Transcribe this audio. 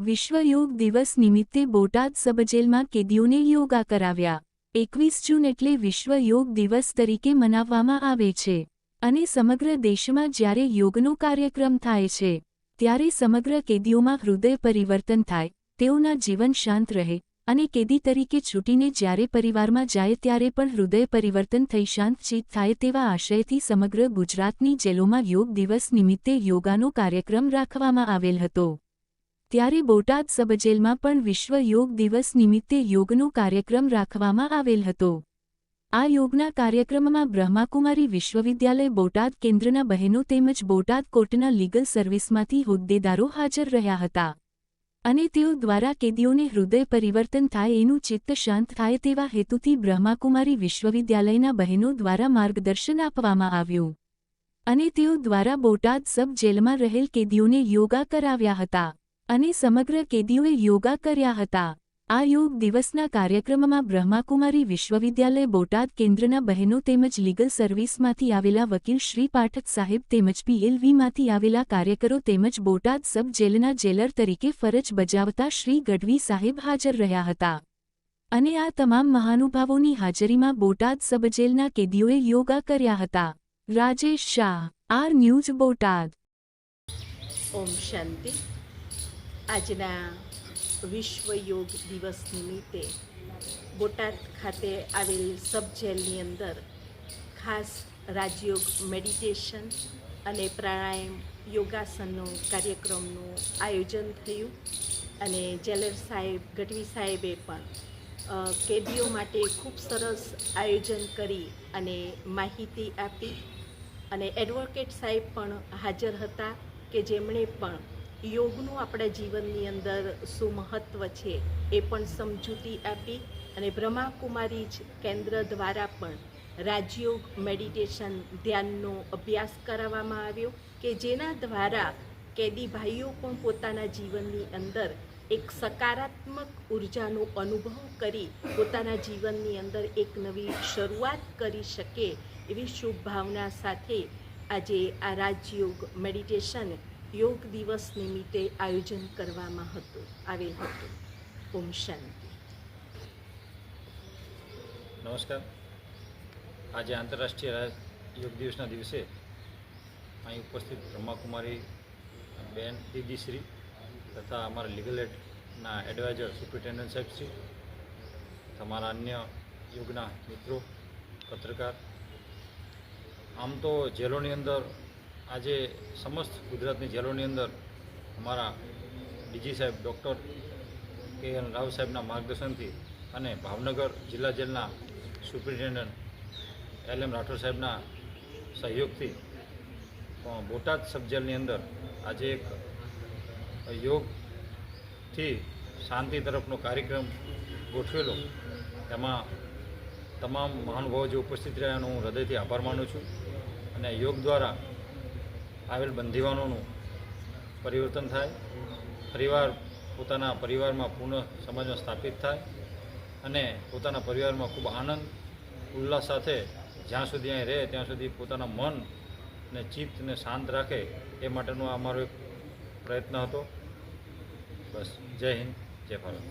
વિશ્વ યોગ દિવસ નિમિત્તે બોટાદ સબજેલમાં કેદીઓને યોગા કરાવ્યા. એકવીસ જૂન એટલે વિશ્વ યોગ દિવસ તરીકે મનાવવામાં આવે છે અને સમગ્ર દેશમાં જ્યારે યોગનો કાર્યક્રમ થાય છે, ત્યારે સમગ્ર કેદીઓમાં હૃદય પરિવર્તન થાય, તેઓના જીવન શાંત રહે અને કેદી તરીકે છૂટીને જ્યારે પરિવારમાં જાય ત્યારે પણ હૃદય પરિવર્તન થઈ શાંતચિત થાય તેવા આશયથી સમગ્ર ગુજરાતની જેલોમાં યોગ દિવસ નિમિત્તે યોગાનો કાર્યક્રમ રાખવામાં આવેલ હતો. ત્યારે બોટાદ સબજેલમાં પણ વિશ્વ યોગ દિવસ નિમિત્તે યોગનો કાર્યક્રમ રાખવામાં આવેલ હતો. આ યોગના કાર્યક્રમમાં બ્રહ્માકુમારી વિશ્વવિદ્યાલય બોટાદ કેન્દ્રના બહેનો તેમજ બોટાદ કોર્ટના લીગલ સર્વિસમાંથી હોદ્દેદારો હાજર રહ્યા હતા. અને તેઓ દ્વારા કેદીઓને હૃદય પરિવર્તન થાય એનું ચિત્ત શાંત થાય તેવા હેતુથી બ્રહ્માકુમારી વિશ્વવિદ્યાલયના બહેનો દ્વારા માર્ગદર્શન આપવામાં આવ્યું. અને તેઓ દ્વારા બોટાદ સબ જેલમાં રહેલ કેદીઓને યોગા કરાવ્યા હતા. અને સમગ્ર કેદીઓએ યોગા કર્યા હતા. આ યોગ દિવસના કાર્યક્રમમાં બ્રહ્માકુમારી વિશ્વવિદ્યાલય બોટાદ કેન્દ્રના બહેનો તેમજ લીગલ સર્વિસમાંથી આવેલા વકીલ શ્રી પાઠક સાહેબ તેમજ પીએલવીમાંથી આવેલા કાર્યકરો તેમજ બોટાદ સબ જેલના જેલર તરીકે ફરજ બજાવતા શ્રી ગઢવી સાહેબ હાજર રહ્યા હતા. અને આ તમામ મહાનુભાવોની હાજરીમાં બોટાદ સબજેલના કેદીઓએ યોગા કર્યા હતા. Rajesh Shah, R news Botad. ઓમ શાંતિ. આજના વિશ્વ યોગ દિવસ નિમિત્તે બોટાદ ખાતે આવેલ સબ જેલની અંદર ખાસ રાજયોગ મેડિટેશન અને પ્રાણાયામ યોગાસનનો કાર્યક્રમનું આયોજન થયું અને જેલર સાહેબ, ગઢવી સાહેબે પણ કેદીઓ માટે ખૂબ સરસ આયોજન કરી અને માહિતી આપી. અને એડવોકેટ સાહેબ પણ હાજર હતા કે જેમણે પણ યોગનું આપણા જીવનની અંદર શું મહત્ત્વ છે એ પણ સમજૂતી આપી અને બ્રહ્માકુમારી જ કેન્દ્ર દ્વારા પણ રાજયોગ મેડિટેશન ધ્યાનનો અભ્યાસ કરાવવામાં આવ્યો કે જેના દ્વારા કેદી ભાઈઓ પણ પોતાના જીવનની અંદર એક સકારાત્મક ઉર્જાનો અનુભવ કરી પોતાના જીવનની અંદર એક નવી શરૂઆત કરી શકે એવી શુભ ભાવના સાથે આજે આ રાજયોગ મેડિટેશન યોગ દિવસ નિમિત્તે આયોજન કરવામાં હતું, આવેલ હતું. ઓમ શાંતિ. નમસ્કાર. આજે આંતરરાષ્ટ્રીય યોગ દિવસના દિવસે અહીં ઉપસ્થિત બ્રહ્માકુમારી બેન દીદીશ્રી તથા અમારા લીગલ એડના એડવાઇઝર સુપ્રિન્ટેન્ડન્ટ સાહેબશ્રી તમારા અન્ય યોગના મિત્રો, પત્રકાર. આમ તો જેલોની અંદર આજે સમસ્ત ગુજરાતની જેલોની અંદર અમારા ડીજી સાહેબ ડૉક્ટર કે એન રાવ સાહેબના માર્ગદર્શનથી અને ભાવનગર જિલ્લા જેલના સુપ્રિન્ટેન્ડન્ટ એલ એમ રાઠોડ સાહેબના સહયોગથી બોટાદ સબજેલની અંદર આજે એક યોગથી શાંતિ તરફનો કાર્યક્રમ ગોઠવેલો. એમાં તમામ મહાનુભાવો જે ઉપસ્થિત રહ્યા એનો હું હૃદયથી આભાર માનું છું. અને યોગ દ્વારા આવેલ બંધીવાનોનું પરિવર્તન થાય, પરિવાર પોતાના પરિવારમાં પૂર્ણ સમાજમાં સ્થાપિત થાય અને પોતાના પરિવારમાં ખૂબ આનંદ, ઉલ્લાસ સાથે જ્યાં સુધી અહીં રહે ત્યાં સુધી પોતાના મન ને ચિત્તને શાંત રાખે એ માટેનો અમારો એક પ્રયત્ન હતો. બસ, જય હિન્દ, જય ભારત.